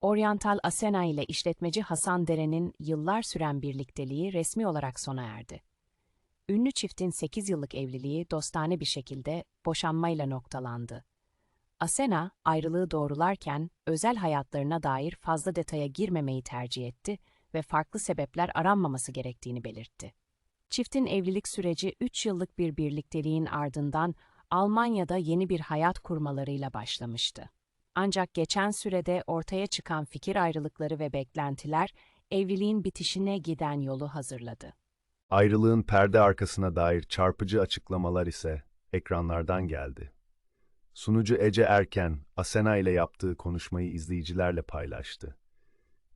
Oriental Asena ile işletmeci Hasan Deren'in yıllar süren birlikteliği resmi olarak sona erdi. Ünlü çiftin 8 yıllık evliliği dostane bir şekilde boşanmayla noktalandı. Asena ayrılığı doğrularken özel hayatlarına dair fazla detaya girmemeyi tercih etti ve farklı sebepler aranmaması gerektiğini belirtti. Çiftin evlilik süreci 3 yıllık bir birlikteliğin ardından Almanya'da yeni bir hayat kurmalarıyla başlamıştı. Ancak geçen sürede ortaya çıkan fikir ayrılıkları ve beklentiler evliliğin bitişine giden yolu hazırladı. Ayrılığın perde arkasına dair çarpıcı açıklamalar ise ekranlardan geldi. Sunucu Ece Erken, Asena ile yaptığı konuşmayı izleyicilerle paylaştı.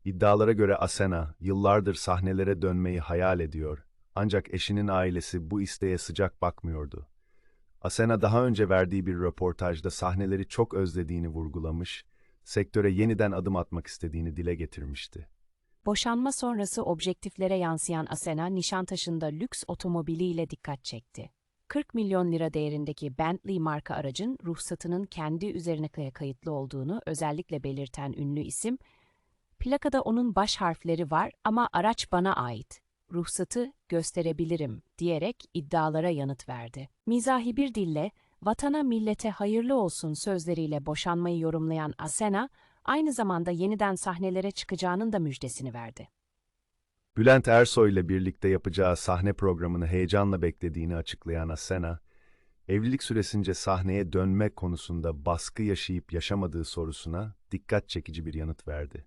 İddialara göre Asena, yıllardır sahnelere dönmeyi hayal ediyor, ancak eşinin ailesi bu isteğe sıcak bakmıyordu. Asena daha önce verdiği bir röportajda sahneleri çok özlediğini vurgulamış, sektöre yeniden adım atmak istediğini dile getirmişti. Boşanma sonrası objektiflere yansıyan Asena, Nişantaşı'nda lüks otomobiliyle dikkat çekti. 40 milyon lira değerindeki Bentley marka aracın ruhsatının kendi üzerine kayıtlı olduğunu özellikle belirten ünlü isim, plakada onun baş harfleri var ama araç bana ait, ruhsatı gösterebilirim diyerek iddialara yanıt verdi. Mizahi bir dille, vatana millete hayırlı olsun sözleriyle boşanmayı yorumlayan Asena, aynı zamanda yeniden sahnelere çıkacağının da müjdesini verdi. Bülent Ersoy ile birlikte yapacağı sahne programını heyecanla beklediğini açıklayan Asena, evlilik süresince sahneye dönme konusunda baskı yaşayıp yaşamadığı sorusuna dikkat çekici bir yanıt verdi.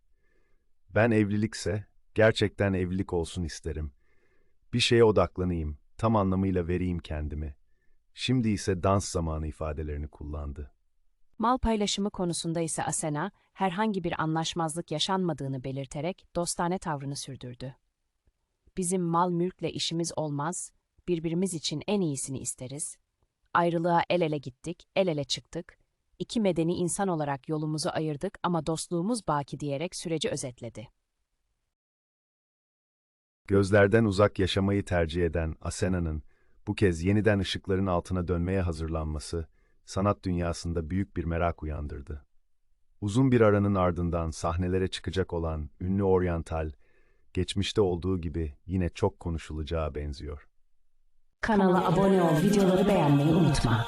Ben evlilikse gerçekten evlilik olsun isterim. Bir şeye odaklanayım, tam anlamıyla vereyim kendimi. Şimdi ise dans zamanı ifadelerini kullandı. Mal paylaşımı konusunda ise Asena, herhangi bir anlaşmazlık yaşanmadığını belirterek dostane tavrını sürdürdü. Bizim mal mülkle işimiz olmaz, birbirimiz için en iyisini isteriz. Ayrılığa el ele gittik, el ele çıktık. İki medeni insan olarak yolumuzu ayırdık ama dostluğumuz baki diyerek süreci özetledi. Gözlerden uzak yaşamayı tercih eden Asena'nın bu kez yeniden ışıkların altına dönmeye hazırlanması sanat dünyasında büyük bir merak uyandırdı. Uzun bir aranın ardından sahnelere çıkacak olan ünlü oryantal, geçmişte olduğu gibi yine çok konuşulacağı benziyor. Kanala abone ol, videoları beğenmeyi unutma.